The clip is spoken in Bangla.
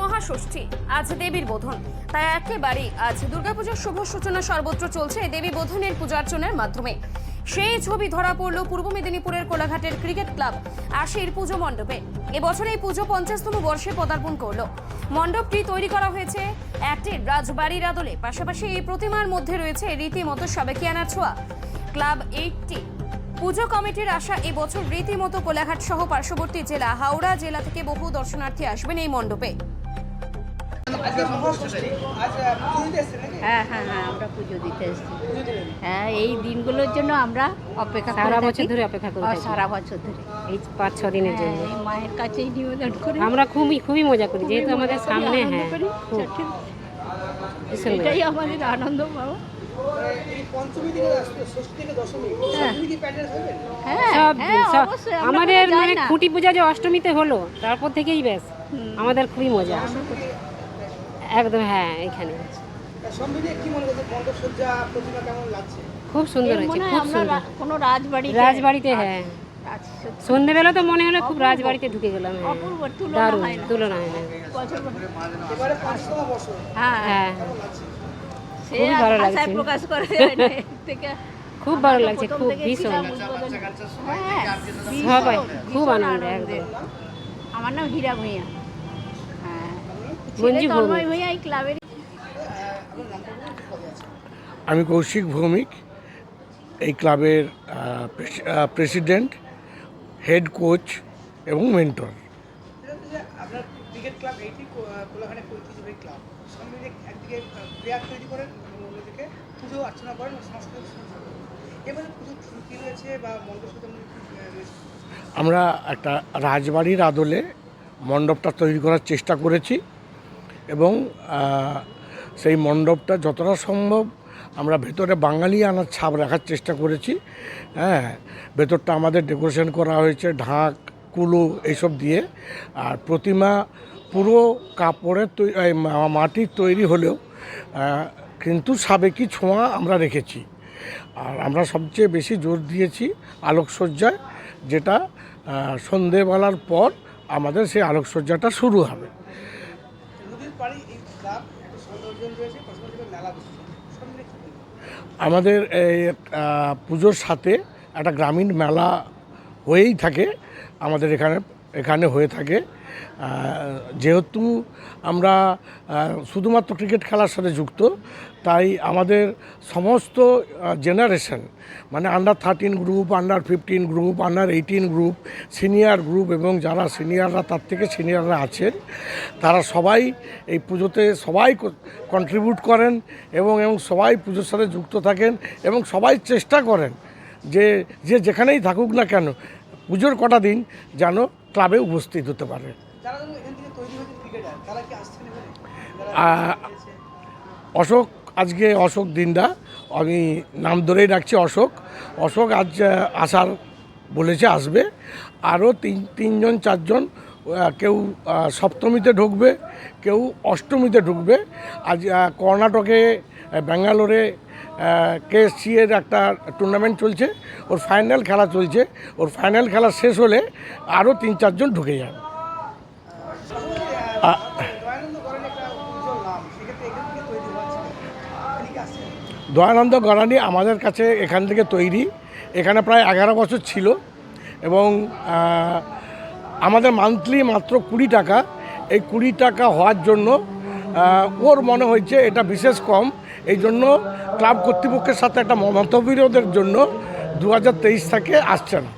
মহাষষ্ঠী। আজ দেবীর বোধন। তাই একেবারে আজ দুর্গাপূজার শুভ সূচনা সর্বত্র চলছে দেবী বোধনের পূজার্চনার মাধ্যমে। সেই ছবি ধরা পড়ল পূর্ব মেদিনীপুরের কোলাঘাটের ক্রিকেট ক্লাব আশির পুজো মণ্ডপে। এবছর এই পুজো পঞ্চাশতম বর্ষে পদার্পণ করল। মণ্ডপটি তৈরি করা হয়েছে একটি রাজবাড়ির আদলে। পাশাপাশি এই প্রতিমার মধ্যে রয়েছে রীতিমতো সাবেকিয়ানা ছোঁয়া। Club eighty. পুজো কমিটির আশা এবছর রীতিমতো কোলাঘাট সহ পার্শ্ববর্তী জেলা, হাওড়া জেলা থেকে বহু দর্শনার্থী আসবেন এই মণ্ডপে। হ্যাঁ হ্যাঁ হ্যাঁ আমরা পুজো দিতে এসেছি। হ্যাঁ এই দিনগুলোর জন্য আমরা অপেক্ষা সারা বছর ধরে অপেক্ষা করে। সারা বছর ধরে। এই পাঁচ ছ দিনের হ্যাঁ, জন্য। এই মায়ের কাছেই নিবেদন করি। আমরা খুবই খুবই মজা করি যেহেতু আমাদের সামনে আনন্দ হ্যাঁ। এটাই আমাদের আনন্দ বাবা। মানে হ্যাঁ। হ্যাঁ আমাদের মানে খুঁটি পূজা যে অষ্টমীতে হলো তারপর থেকেই ব্যাস। হুম। আমাদের খুবই মজা। একদম হ্যাঁ এখানে। মনে খুব সুন্দর হয়েছে খুব সুন্দর। কোনো রাজবাড়ি রাজবাড়িতে হ্যাঁ। সন্ধেবেলা তো মনে হলো খুব রাজবাড়িতে ঢুকে গেলাম হ্যাঁ। দারুণ। তুলনা হয় না। হ্যাঁ। হ্যাঁ। আর ভালো লাগছে। প্রকাশ করে খুব ভালো লাগছে খুব ভীষণ। হ্যাঁ, সবাই খুব আনন্দ একদম। আমার নাম হীরা ভূঁইয়া ভৌমিক। আমি কৌশিক ভৌমিক এই ক্লাবের প্রেসিডেন্ট হেড কোচ এবং মেন্টর। আমরা একটা রাজবাড়ির আদলে মণ্ডপটা তৈরি করার চেষ্টা করেছি। এবং সেই মণ্ডপটা যতটা সম্ভব আমরা ভেতরে বাঙালি আনার ছাপ রাখার চেষ্টা করেছি। হ্যাঁ ভেতরটা আমাদের ডেকোরেশন করা হয়েছে, ঢাক, কুলো এইসব দিয়ে। আর প্রতিমা পুরো কাপড়ের মাটির তৈরি হলেও কিন্তু সাবেকি ছোঁয়া আমরা রেখেছি। আর আমরা সবচেয়ে বেশি জোর দিয়েছি আলোকসজ্জায়, যেটা সন্ধেবেলার পর আমাদের সেই আলোকসজ্জাটা শুরু হবে। আমাদের এই পুজোর সাথে একটা গ্রামীণ মেলা হয়েই থাকে আমাদের এখানে এখানে হয়ে থাকে। যেহেতু আমরা শুধুমাত্র ক্রিকেট খেলার সাথে যুক্ত, তাই আমাদের সমস্ত জেনারেশন মানে under thirteen group under fifteen group under eighteen group senior group এবং যারা সিনিয়ররা তার থেকে সিনিয়ররা আছেন, তারা সবাই এই পুজোতে সবাই কন্ট্রিবিউট করেন এবং এবং সবাই পুজোর সাথে যুক্ত থাকেন এবং সবাই চেষ্টা করেন যে যে যেখানেই থাকুক না কেন, পুজোর কটা দিন যেন ক্লাবে উপস্থিত হতে পারে। অশোক আজকে অশোক দিনদা। আমি নাম ধরেই রাখছি অশোক। অশোক আজ আসার বলেছে আসবে। আরও তিন তিনজন চারজন কেউ সপ্তমীতে ঢুকবে কেউ অষ্টমীতে ঢুকবে। আজ কর্ণাটকে ব্যাঙ্গালোরে কেএসসি এর একটা টুর্নামেন্ট চলছে। ওর ফাইনাল খেলা চলছে। ওর ফাইনাল খেলা শেষ হলে আরও তিন চারজন ঢুকে যাবে আ- দয়ানন্দ করেন একটা উজ্জ্বল নাম সেক্ষেত্রে এখান থেকে তৈরি হচ্ছে তিনি কি আসছেন দয়ানন্দ গড়ানি আমাদের কাছে এখান থেকে তৈরি। এখানে প্রায় এগারো বছর ছিল এবং আমাদের মান্থলি মাত্র কুড়ি টাকা। এই কুড়ি টাকা হওয়ার জন্য ওর মনে হয়েছে এটা বিশেষ কম। এই জন্য ক্লাব কর্তৃপক্ষের সাথে একটা মতবিরোধের জন্য দু হাজার তেইশ থেকে আসছে না।